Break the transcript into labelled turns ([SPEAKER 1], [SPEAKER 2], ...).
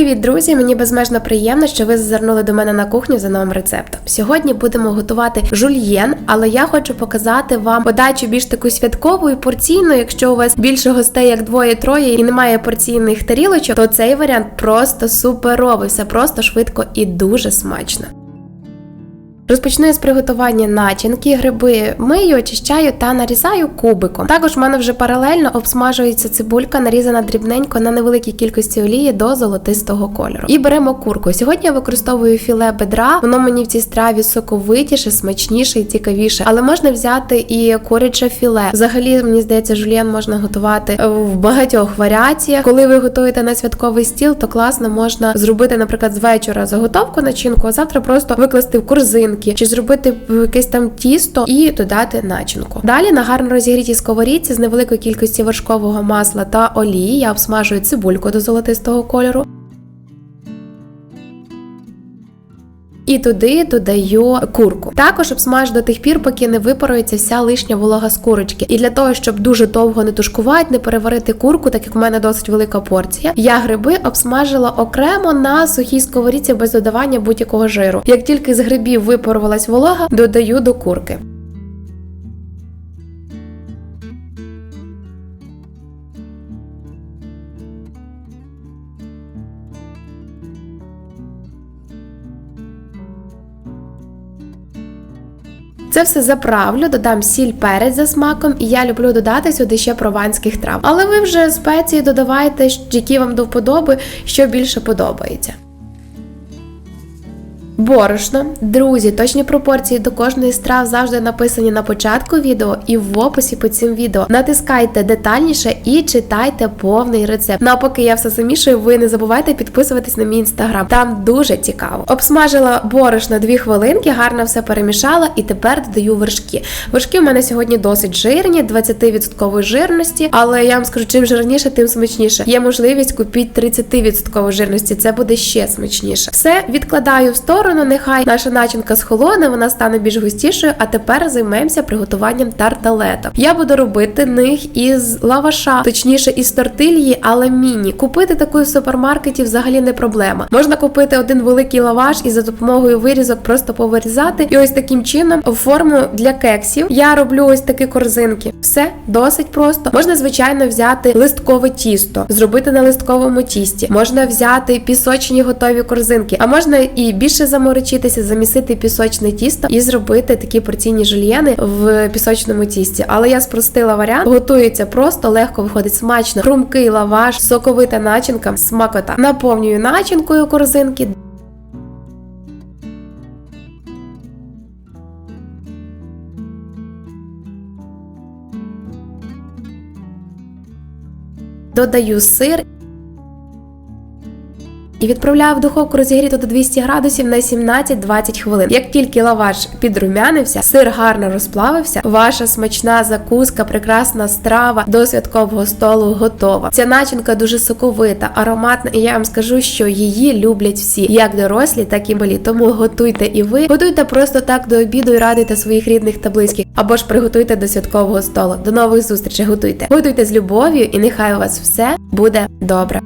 [SPEAKER 1] Привіт, друзі! Мені безмежно приємно, що ви зазирнули до мене на кухню за новим рецептом. Сьогодні будемо готувати жульєн, але я хочу показати вам подачу більш таку святкову і порційну. Якщо у вас більше гостей, як двоє-троє, і немає порційних тарілочок, то цей варіант просто суперовий, все просто швидко і дуже смачно. Розпочну з приготування начинки, гриби мию, очищаю та нарізаю кубиком. Також в мене вже паралельно обсмажується цибулька, нарізана дрібненько на невеликій кількості олії до золотистого кольору. І беремо курку. Сьогодні я використовую філе бедра, воно мені в цій страві соковитіше, смачніше і цікавіше. Але можна взяти і куряче філе. Взагалі, мені здається, жульєн можна готувати в багатьох варіаціях. Коли ви готуєте на святковий стіл, то класно можна зробити, наприклад, з вечора заготовку начинку, а завтра просто викласти в корзинки чи зробити якесь там тісто і додати начинку. Далі на гарно розігрітій сковорідці з невеликої кількості вершкового масла та олії я обсмажую цибульку до золотистого кольору. І туди додаю курку. Також обсмаж до тих пір, поки не випарується вся лишня волога з курочки. І для того, щоб дуже довго не тушкувати, не переварити курку, так як в мене досить велика порція, я гриби обсмажила окремо на сухій сковорідці без додавання будь-якого жиру. Як тільки з грибів випарувалась волога, додаю до курки. Це все заправлю, додам сіль перець за смаком, і я люблю додати сюди ще прованських трав. Але ви вже спеції додавайте, які вам до вподоби, що більше подобається. Борошно, друзі, точні пропорції до кожної страв завжди написані на початку відео і в описі під цим відео. Натискайте детальніше і читайте повний рецепт. Ну а поки я все замішую, ви не забувайте підписуватись на мій інстаграм. Там дуже цікаво. Обсмажила борошно 2 хвилинки, гарно все перемішала і тепер додаю вершки. Вершки в мене сьогодні досить жирні, 20% жирності, але я вам скажу, чим жирніше, тим смачніше. Є можливість купіть 30% жирності, це буде ще смачніше. Все відкладаю в сторону сторону, нехай наша начинка схолоне, вона стане більш густішою. А тепер займемося приготуванням тарталеток. Я буду робити них із лаваша, точніше із тортильї, але міні. Купити таку в супермаркеті взагалі не проблема. Можна купити один великий лаваш і за допомогою вирізок просто повирізати. І ось таким чином в форму для кексів я роблю ось такі корзинки. Все досить просто. Можна, звичайно, взяти листкове тісто, зробити на листковому тісті. Можна взяти пісочні готові корзинки, а можна і більше за заморочитися, замісити пісочне тісто і зробити такі порційні жульєни в пісочному тісті. Але я спростила варіант, готується просто, легко виходить смачно, хрумкий лаваш, соковита начинка, смакота. Наповнюю начинкою корзинки. Додаю сир і відправляю в духовку розігріту до 200 градусів на 17-20 хвилин. Як тільки лаваш підрумянився, сир гарно розплавився, ваша смачна закуска, прекрасна страва до святкового столу готова. Ця начинка дуже соковита, ароматна, і я вам скажу, що її люблять всі, як дорослі, так і малі. Тому готуйте і ви, готуйте просто так до обіду і радуйте своїх рідних та близьких, або ж приготуйте до святкового столу. До нових зустрічей, готуйте. Готуйте з любов'ю, і нехай у вас все буде добре.